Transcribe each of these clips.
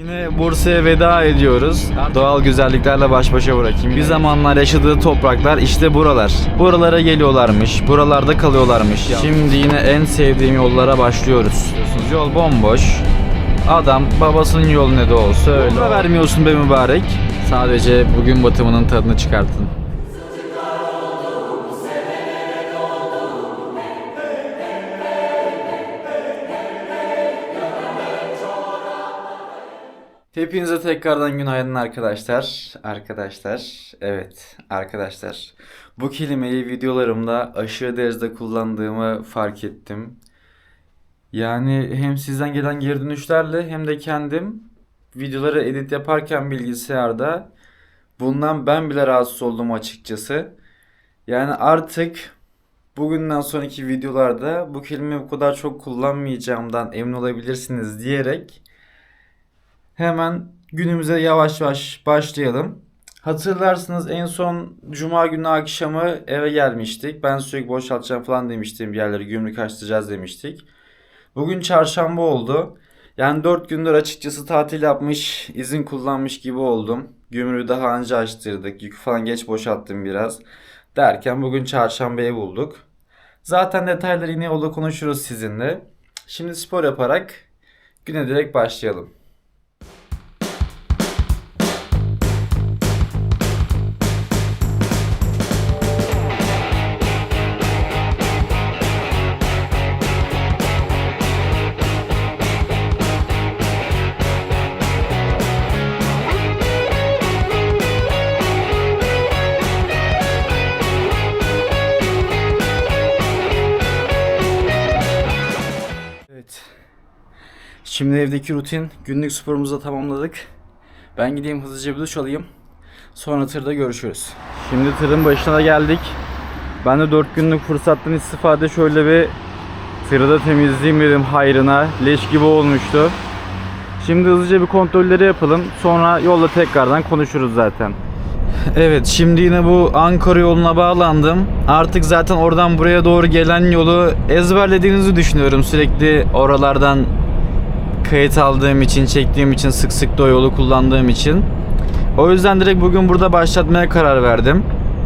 Yine Bursa'ya veda ediyoruz. Doğal güzelliklerle baş başa bırakayım. Bir zamanlar yaşadığı topraklar işte buralar. Buralara geliyorlarmış, buralarda kalıyorlarmış. Şimdi yine en sevdiğim yollara başlıyoruz. Yol bomboş. Adam babasının yolu ne de olsa öyle. Yol da vermiyorsun be mübarek. Sadece bugün batımının tadını çıkartın. Hepinize tekrardan günaydın arkadaşlar. Arkadaşlar, evet arkadaşlar. Bu kelimeyi videolarımda aşırı derecede kullandığımı fark ettim. Yani hem sizden gelen geri dönüşlerle hem de kendim videoları edit yaparken bilgisayarda bundan ben bile rahatsız oldum açıkçası. Yani artık bugünden sonraki videolarda bu kelimeyi bu kadar çok kullanmayacağımdan emin olabilirsiniz diyerek Hemen günümüze yavaş yavaş başlayalım. Hatırlarsınız en son cuma günü akşamı eve gelmiştik. Ben sürekli boşaltacağım falan demiştim bir yerleri gümrük açtıracağız demiştik. Bugün çarşamba oldu. Yani 4 gündür açıkçası tatil yapmış, izin kullanmış gibi oldum. Gümrüğü daha önce açtırdık. Yükü falan geç boşalttım biraz. Derken bugün çarşambayı bulduk. Zaten detayları yine yolda konuşuruz sizinle. Şimdi spor yaparak güne direkt başlayalım. Şimdi evdeki rutin günlük sporumuzu da tamamladık. Ben gideyim hızlıca bir duş alayım. Sonra tırda görüşürüz. Şimdi tırın başına geldik. Ben de 4 günlük fırsattan istifade şöyle bir tırı da temizleyeyim dedim hayrına. Leş gibi olmuştu. Şimdi hızlıca bir kontrolleri yapalım. Sonra yolda tekrardan konuşuruz zaten. Evet şimdi yine bu Ankara yoluna bağlandım. Artık zaten oradan buraya doğru gelen yolu ezberlediğinizi düşünüyorum. Sürekli oralardan kayıt aldığım için, çektiğim için, sık sık da o yolu kullandığım için. O yüzden direkt bugün burada başlatmaya karar verdim.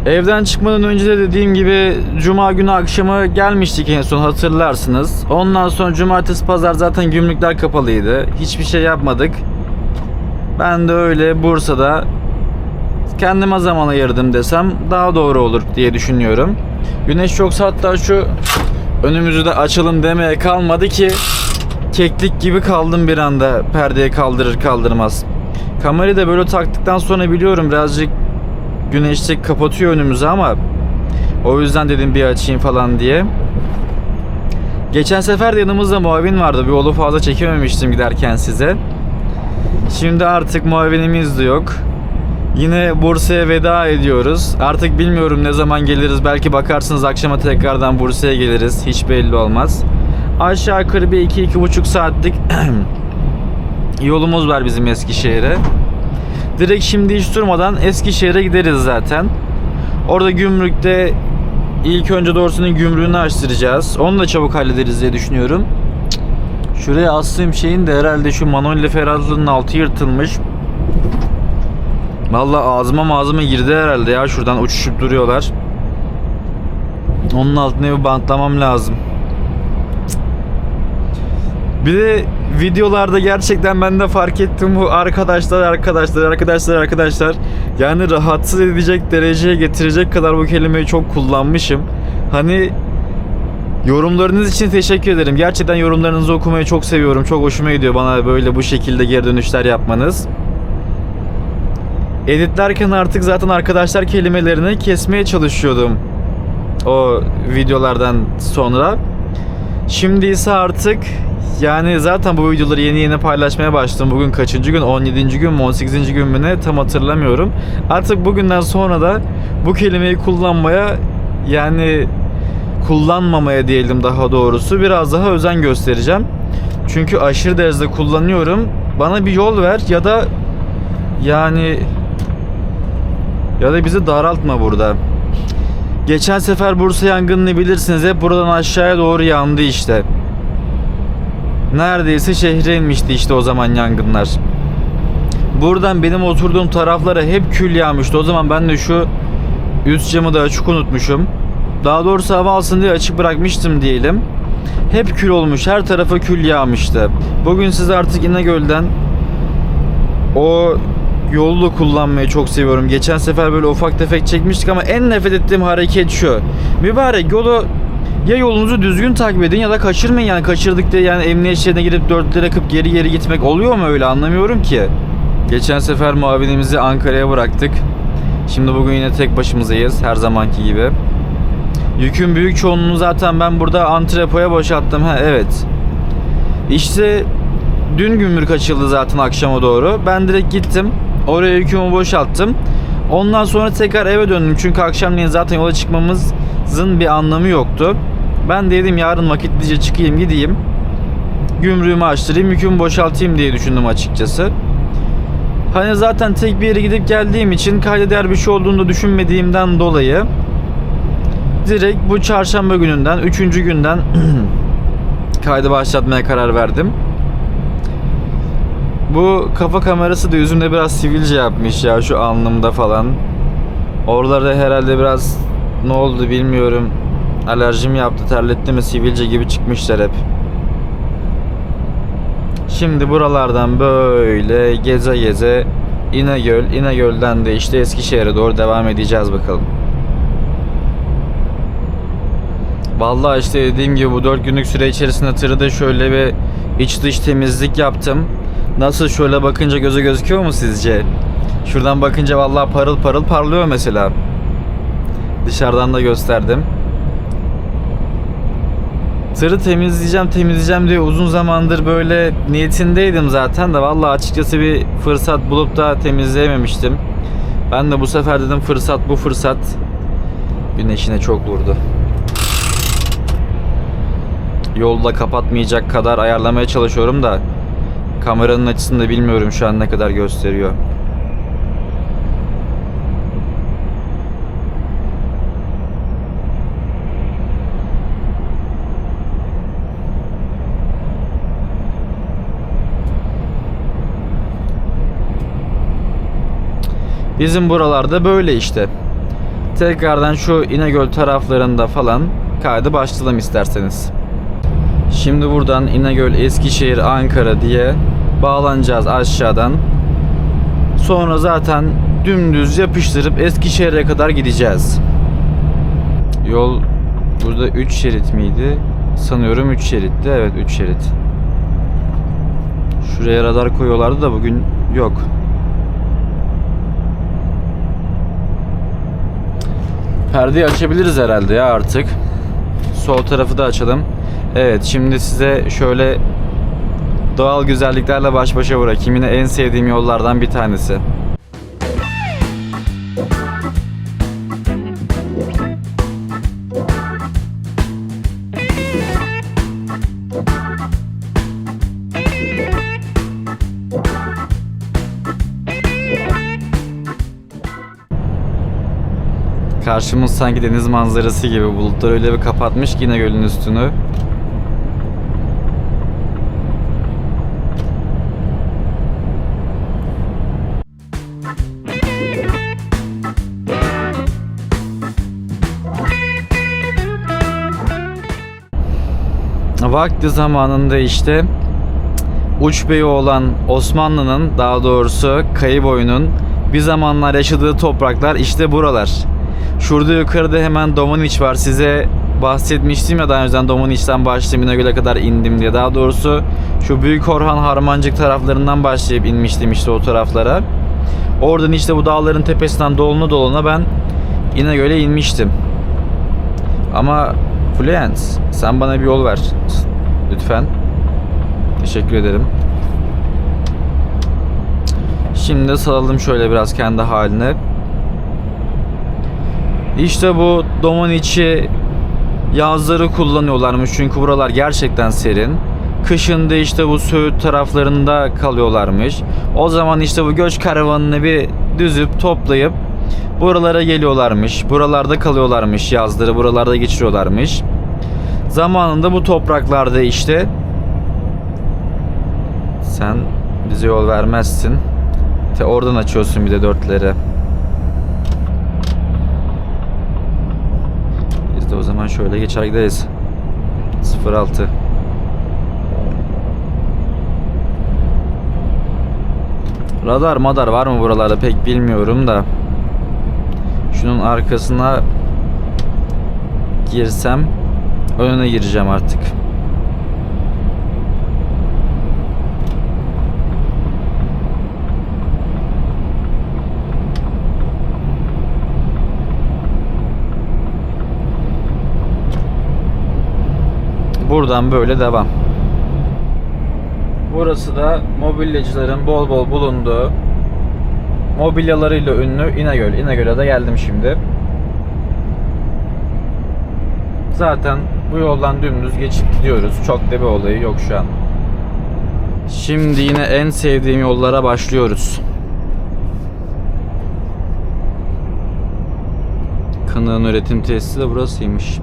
Evden çıkmadan önce de dediğim gibi Cuma günü akşamı gelmiştik en son hatırlarsınız. Ondan sonra Cumartesi Pazar zaten gümrükler kapalıydı. Hiçbir şey yapmadık. Ben de öyle Bursa'da kendime zaman ayırdım desem daha doğru olur diye düşünüyorum. Güneş yoksa hatta şu önümüzü de açalım demeye kalmadı ki keklik gibi kaldım bir anda perdeyi kaldırır kaldırmaz. Kamerayı da böyle taktıktan sonra biliyorum birazcık güneşlik kapatıyor önümüzü ama o yüzden dedim bir açayım falan diye. Geçen sefer de yanımızda muavin vardı. Bir yolu fazla çekememiştim giderken size. Şimdi artık muavinimiz de yok. Yine Bursa'ya veda ediyoruz. Artık bilmiyorum ne zaman geliriz. Belki bakarsınız akşama tekrardan Bursa'ya geliriz. Hiç belli olmaz. Aşağı yukarı bir 2-2,5 saatlik yolumuz var bizim Eskişehir'e. Direkt şimdi hiç durmadan Eskişehir'e gideriz zaten. Orada gümrükte ilk önce doğrusunun gümrüğünü açtıracağız. Onu da çabuk hallederiz diye düşünüyorum. Şuraya astığım şeyin de herhalde şu Manolya ferahlığının altı yırtılmış. Vallahi ağzıma ağzıma girdi herhalde ya şuradan uçuşup duruyorlar. Onun altına bir bantlamam lazım. Bir de videolarda gerçekten ben de fark ettim bu arkadaşlar arkadaşlar arkadaşlar arkadaşlar yani rahatsız edecek dereceye getirecek kadar bu kelimeyi çok kullanmışım. Hani yorumlarınız için teşekkür ederim. Gerçekten yorumlarınızı okumayı çok seviyorum. Çok hoşuma gidiyor bana böyle bu şekilde geri dönüşler yapmanız. Editlerken artık zaten arkadaşlar kelimelerini kesmeye çalışıyordum. O videolardan sonra. Şimdi ise artık yani zaten bu videoları yeni yeni paylaşmaya başladım. Bugün kaçıncı gün? 17. gün mü 18. gün mü ne tam hatırlamıyorum. Artık bugünden sonra da bu kelimeyi kullanmaya yani kullanmamaya diyelim daha doğrusu biraz daha özen göstereceğim. Çünkü aşırı derecede kullanıyorum. Bana bir yol ver ya da yani ya da bizi daraltma burada. Geçen sefer Bursa yangınını bilirsiniz. Hep buradan aşağıya doğru yandı işte. Neredeyse şehre inmişti işte o zaman yangınlar. Buradan benim oturduğum taraflara hep kül yağmıştı. O zaman ben de şu üst camı da açık unutmuşum. Daha doğrusu hava alsın diye açık bırakmıştım diyelim. Hep kül olmuş. Her tarafa kül yağmıştı. Bugün size artık İnegöl'den o yolu da kullanmayı çok seviyorum. Geçen sefer böyle ufak tefek çekmiştik ama en nefret ettiğim hareket şu. Mübarek yolu ya yolunuzu düzgün takip edin ya da kaçırmayın yani kaçırdık diye yani emniyet şeridine girip dörtlere akıp geri geri gitmek oluyor mu öyle anlamıyorum ki. Geçen sefer muavinimizi Ankara'ya bıraktık. Şimdi bugün yine tek başımızayız her zamanki gibi. Yükün büyük çoğunluğunu zaten ben burada antrepoya boşalttım. Ha evet. İşte dün gümrük açıldı zaten akşama doğru. Ben direkt gittim. Oraya yükümü boşalttım. Ondan sonra tekrar eve döndüm. Çünkü akşamleyin zaten yola çıkmamızın bir anlamı yoktu. Ben de dedim yarın vakitlice çıkayım gideyim. Gümrüğümü açtırayım, yükümü boşaltayım diye düşündüm açıkçası. Hani zaten tek bir yere gidip geldiğim için kayda değer bir şey olduğunu düşünmediğimden dolayı direkt bu çarşamba gününden, üçüncü günden kaydı başlatmaya karar verdim. Bu kafa kamerası da yüzümde biraz sivilce yapmış ya şu alnımda falan. Oralarda herhalde biraz ne oldu bilmiyorum. Alerjim yaptı, terletti mi sivilce gibi çıkmışlar hep. Şimdi buralardan böyle geze geze İnegöl, İnegöl'den de işte Eskişehir'e doğru devam edeceğiz bakalım. Vallahi işte dediğim gibi bu 4 günlük süre içerisinde tırı da şöyle bir iç dış temizlik yaptım. Nasıl şöyle bakınca göze gözüküyor mu sizce? Şuradan bakınca vallahi parıl parıl parlıyor mesela. Dışarıdan da gösterdim. Tırı temizleyeceğim temizleyeceğim diye uzun zamandır böyle niyetindeydim zaten de vallahi açıkçası bir fırsat bulup da temizleyememiştim. Ben de bu sefer dedim fırsat bu fırsat. Güneşine çok vurdu. Yolda kapatmayacak kadar ayarlamaya çalışıyorum da kameranın açısını da bilmiyorum şu an ne kadar gösteriyor. Bizim buralarda böyle işte. Tekrardan şu İnegöl taraflarında falan kaydı başlayalım isterseniz. Şimdi buradan İnegöl, Eskişehir, Ankara diye bağlanacağız aşağıdan. Sonra zaten dümdüz yapıştırıp Eskişehir'e kadar gideceğiz. Yol burada 3 şerit miydi? Sanıyorum 3 şeritti. Evet 3 şerit. Şuraya radar koyuyorlardı da bugün yok. Perdeyi açabiliriz herhalde ya artık. Sol tarafı da açalım. Evet şimdi size şöyle doğal güzelliklerle baş başa bırakayım. Yine en sevdiğim yollardan bir tanesi. Karşımız sanki deniz manzarası gibi bulutlar öyle bir kapatmış ki yine gölün üstünü. Vakti zamanında işte Uç Bey'i olan Osmanlı'nın daha doğrusu Kayıboy'un bir zamanlar yaşadığı topraklar işte buralar. Şurada yukarıda hemen Domaniç var. Size bahsetmiştim ya daha önceden Domaniç'ten başlayıp İnegöl'e kadar indim diye. Daha doğrusu şu Büyük Orhan Harmancık taraflarından başlayıp inmiştim işte o taraflara. Oradan işte bu dağların tepesinden doluna doluna ben İnegöl'e inmiştim. Ama Fluence sen bana bir yol ver. Lütfen. Teşekkür ederim. Şimdi salalım şöyle biraz kendi haline. İşte bu Domaniç'i yazları kullanıyorlarmış çünkü buralar gerçekten serin. Kışın da işte bu Söğüt taraflarında kalıyorlarmış. O zaman işte bu göç karavanını bir düzüp toplayıp buralara geliyorlarmış. Buralarda kalıyorlarmış yazları buralarda geçiriyorlarmış. Zamanında bu topraklarda işte sen bize yol vermezsin. Te oradan açıyorsun bir de dörtleri. Biz de o zaman şöyle geçer gideriz. 06. Radar madar var mı buralarda pek bilmiyorum da. Şunun arkasına girsem önüne gireceğim artık. Buradan böyle devam. Burası da mobilyacıların bol bol bulunduğu mobilyalarıyla ünlü İnegöl. İnegöl'e de geldim şimdi. Zaten bu yoldan dümdüz geçip gidiyoruz. Çok da bir olayı yok şu an. Şimdi yine en sevdiğim yollara başlıyoruz. Kınığın üretim tesisi de burasıymış.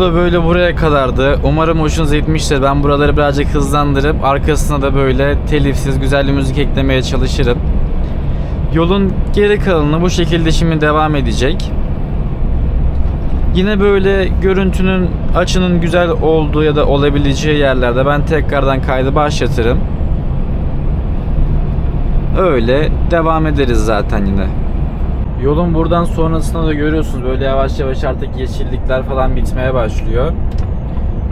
Yolda böyle buraya kadardı. Umarım hoşunuza gitmiştir. Ben buraları birazcık hızlandırıp arkasına da böyle telifsiz güzel bir müzik eklemeye çalışırım. Yolun geri kalanı bu şekilde şimdi devam edecek. Yine böyle görüntünün açının güzel olduğu ya da olabileceği yerlerde ben tekrardan kaydı başlatırım. Öyle devam ederiz zaten yine. Yolun buradan sonrasında da görüyorsunuz böyle yavaş yavaş artık yeşillikler falan bitmeye başlıyor.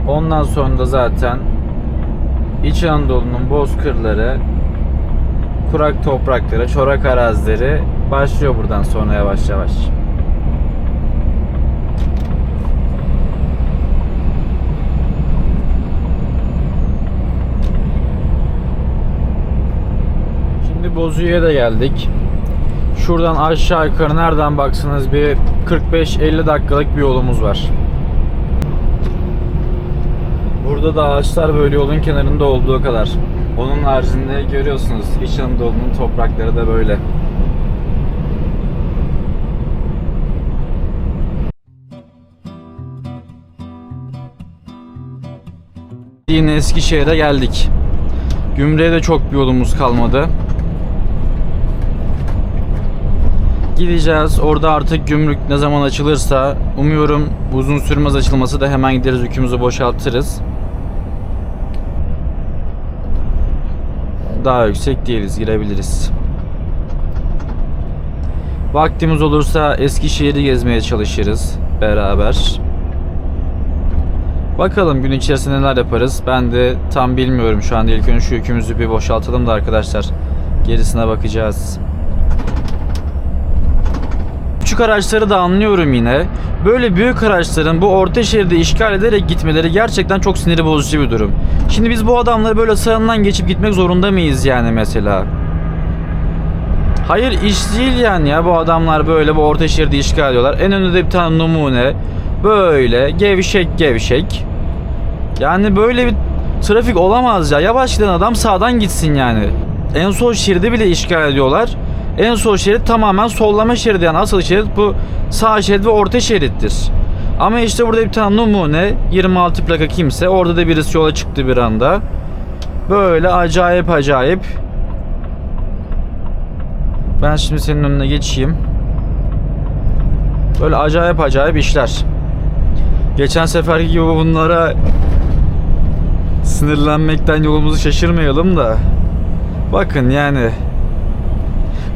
Ondan sonra da zaten İç Anadolu'nun bozkırları, kurak toprakları, çorak arazileri başlıyor buradan sonra yavaş yavaş. Şimdi Bozüyük'e de geldik. Şuradan aşağı yukarı nereden baksanız bir 45-50 dakikalık bir yolumuz var. Burada da ağaçlar böyle yolun kenarında olduğu kadar. Onun haricinde görüyorsunuz İç Anadolu'nun toprakları da böyle. Yine Eskişehir'e geldik. Gümrüğe de çok bir yolumuz kalmadı. Gideceğiz. Orada artık gümrük ne zaman açılırsa umuyorum uzun sürmez açılması da hemen gideriz yükümüzü boşaltırız. Daha yüksek değiliz girebiliriz. Vaktimiz olursa Eskişehir'i gezmeye çalışırız beraber. Bakalım gün içerisinde neler yaparız. Ben de tam bilmiyorum şu anda. İlk önce şu yükümüzü bir boşaltalım da arkadaşlar. Gerisine bakacağız. Küçük araçları da anlıyorum yine. Böyle büyük araçların bu orta şehirde işgal ederek gitmeleri gerçekten çok siniri bozucu bir durum. Şimdi biz bu adamları böyle sağından geçip gitmek zorunda mıyız yani mesela? Hayır iş değil yani ya bu adamlar böyle bu orta şehirde işgal ediyorlar. En önünde bir tane numune böyle gevşek gevşek. Yani böyle bir trafik olamaz ya. Yavaş giden adam sağdan gitsin yani. En sol şeridi bile işgal ediyorlar. En sol şerit tamamen sollama şeridi yani asıl şerit bu sağ şerit ve orta şerittir. Ama işte burada bir tane numune 26 plaka kimse orada da birisi yola çıktı bir anda. Böyle acayip acayip. Ben şimdi senin önüne geçeyim. Böyle acayip acayip işler. Geçen seferki gibi bunlara sinirlenmekten yolumuzu şaşırmayalım da. Bakın yani.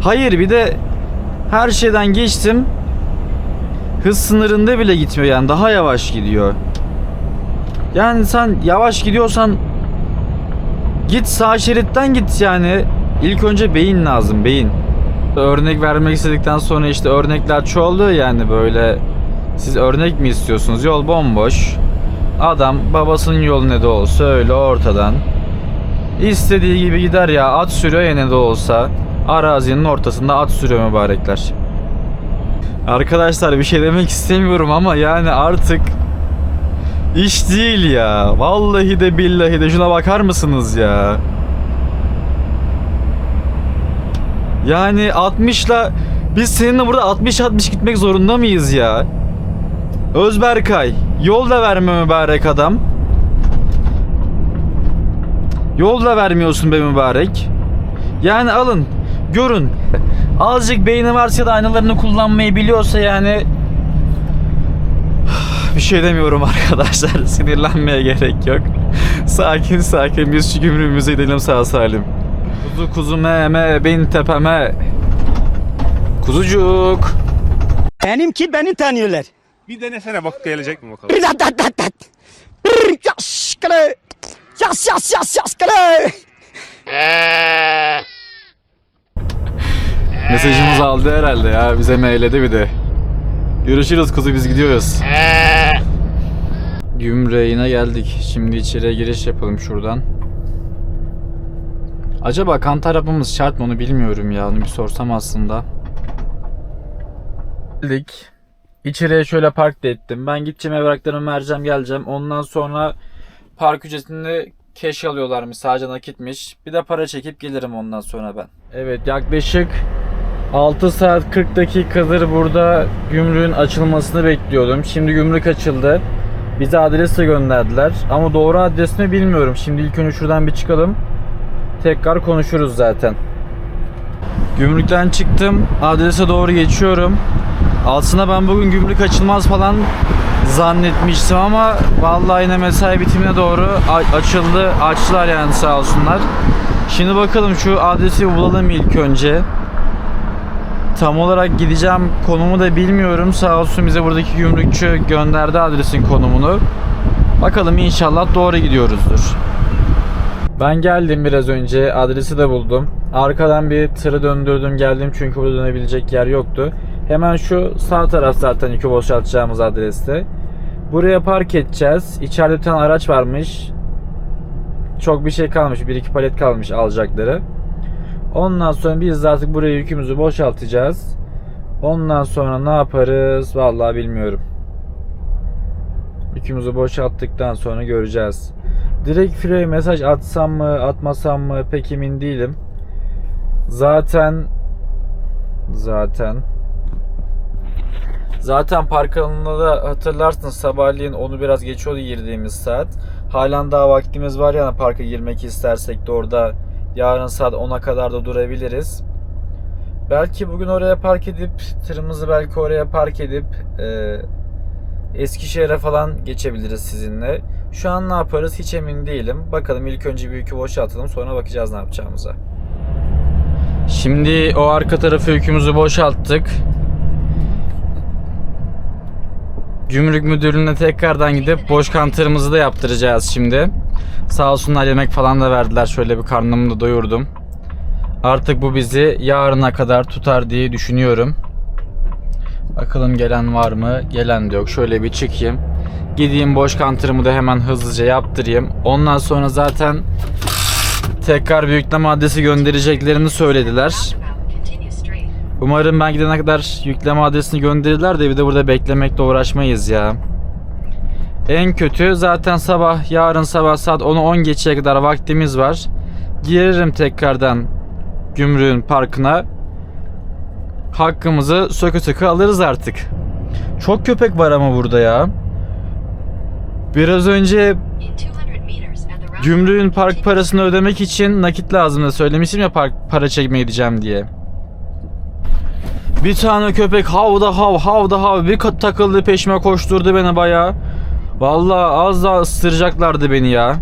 Hayır bir de her şeyden geçtim. Hız sınırında bile gitmiyor yani daha yavaş gidiyor. Yani sen yavaş gidiyorsan git sağ şeritten git yani. İlk önce beyin lazım beyin. Örnek vermek istedikten sonra işte örnekler çoğalıyor yani böyle. Siz örnek mi istiyorsunuz? Yol bomboş. Adam babasının yolu ne de olsa öyle ortadan. İstediği gibi gider ya at sürüyor ya ne de olsa. Arazinin ortasında at sürüyor mübarekler. Arkadaşlar bir şey demek istemiyorum ama yani artık iş değil ya. Vallahi de billahi de şuna bakar mısınız ya? Yani 60'la biz seninle burada 60-60 gitmek zorunda mıyız ya? Özberkay yol da verme mübarek adam. Yol da vermiyorsun be mübarek. Yani alın görün. Azıcık beyni varsa da aynalarını kullanmayı biliyorsa yani bir şey demiyorum arkadaşlar. Sinirlenmeye gerek yok. sakin sakin biz şu gümrüğümüze gidelim sağ salim. Kuzu kuzu me me bin tepeme. Kuzucuk. Benimki beni tanıyorlar. Bir denesene bak gelecek mi bakalım. Bir dat dat dat dat. Bir yas kale. Yas yas yas yas kale. Mesajımızı aldı herhalde ya. Bize mailledi bir de. Görüşürüz kuzu biz gidiyoruz. Gümreğine geldik. Şimdi içeriye giriş yapalım şuradan. Acaba kant arabamız şart mı onu bilmiyorum ya. Onu bir sorsam aslında. Geldik. İçeriye şöyle park da ettim. Ben gideceğim evraklarımı vereceğim geleceğim. Ondan sonra park ücretini cash alıyorlarmış. Sadece nakitmiş. Bir de para çekip gelirim ondan sonra ben. Evet yaklaşık 6 saat 40 dakikadır burada gümrüğün açılmasını bekliyordum. Şimdi gümrük açıldı. Bize adresi gönderdiler. Ama doğru adres mi bilmiyorum. Şimdi ilk önce şuradan bir çıkalım. Tekrar konuşuruz zaten. Gümrükten çıktım. Adrese doğru geçiyorum. Aslında ben bugün gümrük açılmaz falan zannetmiştim ama vallahi yine mesai bitimine doğru açıldı. Açtılar yani sağ olsunlar. Şimdi bakalım şu adresi bulalım ilk önce. Tam olarak gideceğim konumu da bilmiyorum. Sağ olsun bize buradaki gümrükçü gönderdi adresin konumunu. Bakalım inşallah doğru gidiyoruzdur. Ben geldim biraz önce. Adresi de buldum. Arkadan bir tırı döndürdüm geldim çünkü burada dönebilecek yer yoktu. Hemen şu sağ taraf zaten yükü boşaltacağımız adreste. Buraya park edeceğiz. İçeride bir tane araç varmış. Çok bir şey kalmış. Bir iki palet kalmış alacakları. Ondan sonra biz artık buraya yükümüzü boşaltacağız. Ondan sonra ne yaparız? Vallahi bilmiyorum. Yükümüzü boşalttıktan sonra göreceğiz. Direkt Free'ye mesaj atsam mı, atmasam mı pek emin değilim. Zaten zaten Zaten park alanında da hatırlarsınız sabahleyin onu biraz geçiyordu girdiğimiz saat. Halen daha vaktimiz var yani parka girmek istersek de orada yarın saat 10'a kadar da durabiliriz. Belki bugün oraya park edip tırımızı belki oraya park edip e, Eskişehir'e falan geçebiliriz sizinle. Şu an ne yaparız hiç emin değilim. Bakalım ilk önce bir yükü boşaltalım sonra bakacağız ne yapacağımıza. Şimdi o arka tarafı yükümüzü boşalttık. Gümrük müdürlüğüne tekrardan gidip boş kantırımızı da yaptıracağız şimdi. Sağ olsunlar yemek falan da verdiler. Şöyle bir karnımı da doyurdum. Artık bu bizi yarına kadar tutar diye düşünüyorum. Bakalım gelen var mı? Gelen de yok. Şöyle bir çıkayım. Gideyim boş kantırımı da hemen hızlıca yaptırayım. Ondan sonra zaten tekrar bir yükleme adresi göndereceklerini söylediler. Umarım ben gidene kadar yükleme adresini gönderirler de bir de burada beklemekle uğraşmayız ya. En kötü zaten sabah yarın sabah saat 10'u 10 geçeye kadar vaktimiz var. Girerim tekrardan gümrüğün parkına. Hakkımızı sökü sökü alırız artık. Çok köpek var ama burada ya. Biraz önce In 200 meters at the roundabout, gümrüğün park parasını ödemek için nakit lazımdı. Söylemiştim ya park para çekmeye gideceğim diye. Bir tane köpek havda hav havda hav bir kat takıldı peşime koşturdu beni bayağı. Vallahi az daha ısıracaklardı beni ya.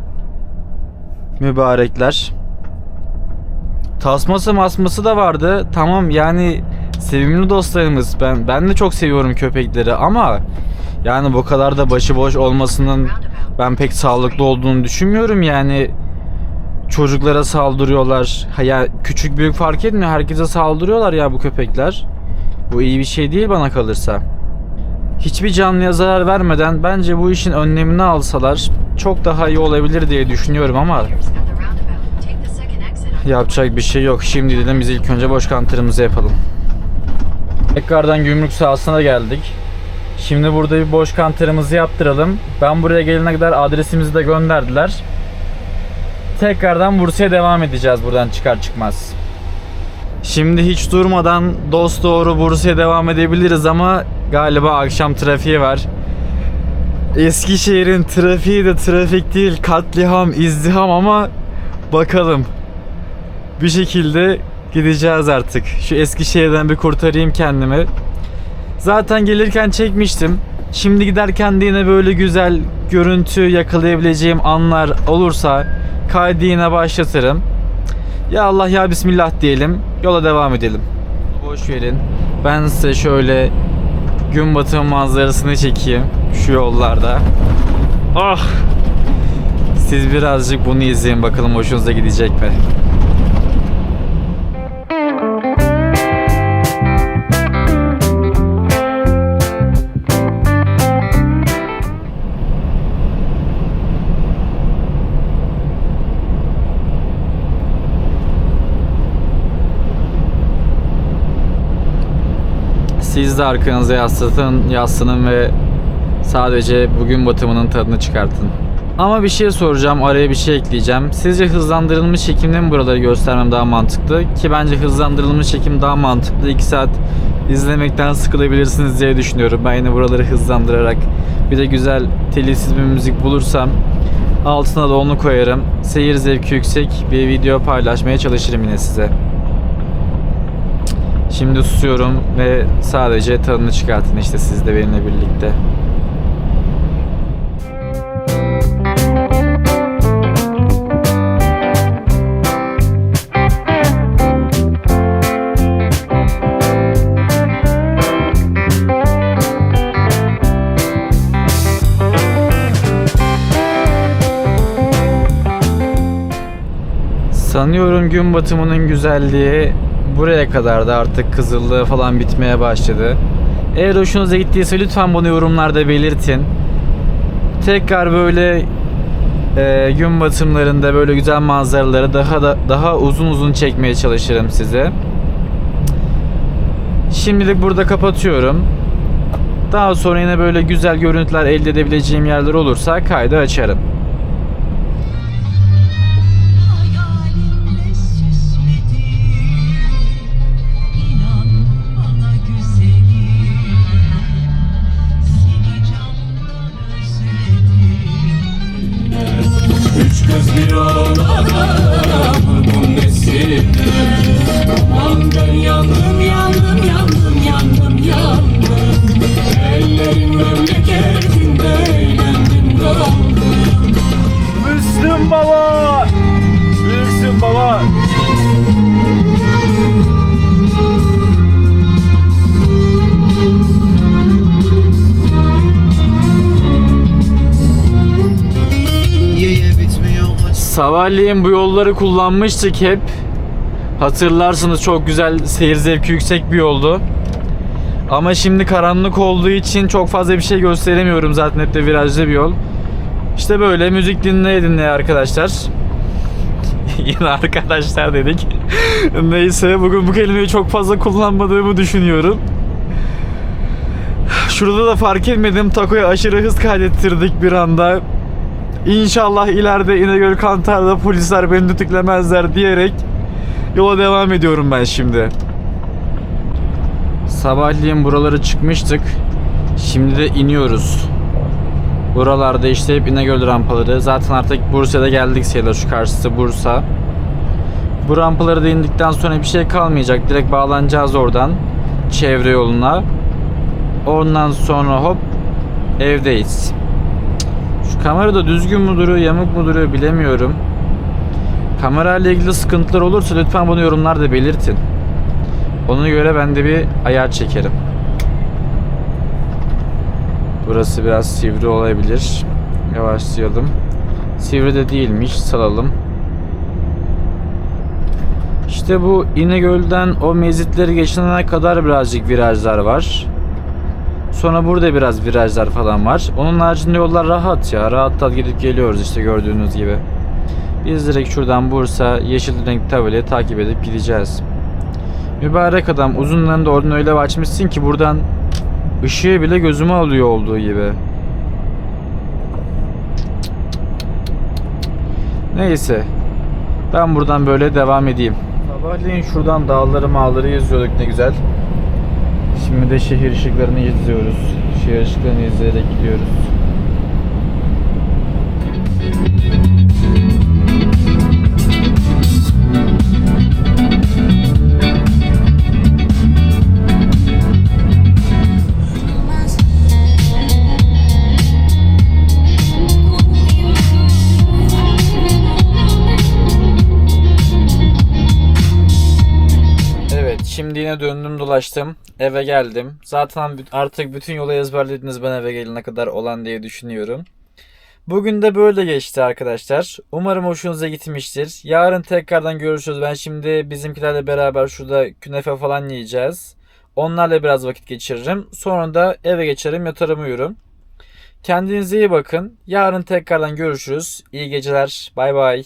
Mübarekler. tasması masması da vardı. Tamam yani sevimli dostlarımız. Ben ben de çok seviyorum köpekleri ama yani bu kadar da başıboş olmasının ben pek sağlıklı olduğunu düşünmüyorum yani. Çocuklara saldırıyorlar. Ha ya küçük büyük fark etmiyor. Herkese saldırıyorlar ya bu köpekler. Bu iyi bir şey değil bana kalırsa. Hiçbir canlıya zarar vermeden bence bu işin önlemini alsalar çok daha iyi olabilir diye düşünüyorum ama yapacak bir şey yok. Şimdi dedim biz ilk önce boş kantarımızı yapalım. Tekrardan gümrük sahasına geldik. Şimdi burada bir boş kantarımızı yaptıralım. Ben buraya gelene kadar adresimizi de gönderdiler. Tekrardan Bursa'ya devam edeceğiz buradan çıkar çıkmaz. Şimdi hiç durmadan dost doğru Bursa'ya devam edebiliriz ama galiba akşam trafiği var. Eskişehir'in trafiği de trafik değil katliam, izdiham ama bakalım. Bir şekilde gideceğiz artık. Şu Eskişehir'den bir kurtarayım kendimi. Zaten gelirken çekmiştim. Şimdi giderken de yine böyle güzel görüntü yakalayabileceğim anlar olursa kaydı yine başlatırım. Ya Allah ya Bismillah diyelim. Yola devam edelim. Boş verin. Ben size şöyle gün batımı manzarasını çekeyim şu yollarda. Ah! Siz birazcık bunu izleyin bakalım hoşunuza gidecek mi? Siz de arkanıza yaslatın, yaslanın ve sadece bugün batımının tadını çıkartın. Ama bir şey soracağım, araya bir şey ekleyeceğim. Sizce hızlandırılmış çekimde mi buraları göstermem daha mantıklı? Ki bence hızlandırılmış çekim daha mantıklı. 2 saat izlemekten sıkılabilirsiniz diye düşünüyorum. Ben yine buraları hızlandırarak bir de güzel telifsiz bir müzik bulursam altına da onu koyarım. Seyir zevki yüksek bir video paylaşmaya çalışırım yine size. Şimdi susuyorum ve sadece tadını çıkartın işte siz de benimle birlikte. Sanıyorum gün batımının güzelliği buraya kadar da artık kızıllığı falan bitmeye başladı. Eğer hoşunuza gittiyse lütfen bunu yorumlarda belirtin. Tekrar böyle e, gün batımlarında böyle güzel manzaraları daha da daha uzun uzun çekmeye çalışırım size. Şimdilik burada kapatıyorum. Daha sonra yine böyle güzel görüntüler elde edebileceğim yerler olursa kaydı açarım. Sabahleyin bu yolları kullanmıştık hep. Hatırlarsınız çok güzel seyir zevki yüksek bir yoldu. Ama şimdi karanlık olduğu için çok fazla bir şey gösteremiyorum zaten hep de virajlı bir yol. İşte böyle müzik dinleye dinleye arkadaşlar. Yine arkadaşlar dedik. Neyse bugün bu kelimeyi çok fazla kullanmadığımı düşünüyorum. Şurada da fark etmedim takoya aşırı hız kaydettirdik bir anda. İnşallah ileride İnegöl Kantar'da polisler beni tutuklamazlar diyerek yola devam ediyorum ben şimdi. Sabahleyin buraları çıkmıştık. Şimdi de iniyoruz. Buralarda işte hep İnegöl rampaları. Zaten artık Bursa'da geldik sayılır. Şu karşısı Bursa. Bu rampaları da indikten sonra bir şey kalmayacak. Direkt bağlanacağız oradan. Çevre yoluna. Ondan sonra hop evdeyiz. Şu kamera da düzgün mü duruyor, yamuk mu duruyor bilemiyorum. Kamera ile ilgili sıkıntılar olursa lütfen bunu yorumlarda belirtin. Ona göre ben de bir ayar çekerim. Burası biraz sivri olabilir. Yavaşlayalım. Sivri de değilmiş. Salalım. İşte bu İnegöl'den o mezitleri geçene kadar birazcık virajlar var. Sonra burada biraz virajlar falan var. Onun haricinde yollar rahat ya. Rahat rahat gidip geliyoruz işte gördüğünüz gibi. Biz direkt şuradan Bursa yeşil renk tabelayı takip edip gideceğiz. Mübarek adam uzunlarını da oradan öyle açmışsın ki buradan ışığı bile gözüme alıyor olduğu gibi. Neyse. Ben buradan böyle devam edeyim. Sabahleyin şuradan dağları mağları izliyorduk ne güzel. Şimdi de şehir ışıklarını izliyoruz. Şehir ışıklarını izleyerek gidiyoruz. Dolaştım. Eve geldim. Zaten artık bütün yolu ezberlediniz ben eve gelene kadar olan diye düşünüyorum. Bugün de böyle geçti arkadaşlar. Umarım hoşunuza gitmiştir. Yarın tekrardan görüşürüz. Ben şimdi bizimkilerle beraber şurada künefe falan yiyeceğiz. Onlarla biraz vakit geçiririm. Sonra da eve geçerim yatarım uyurum. Kendinize iyi bakın. Yarın tekrardan görüşürüz. İyi geceler. Bay bay.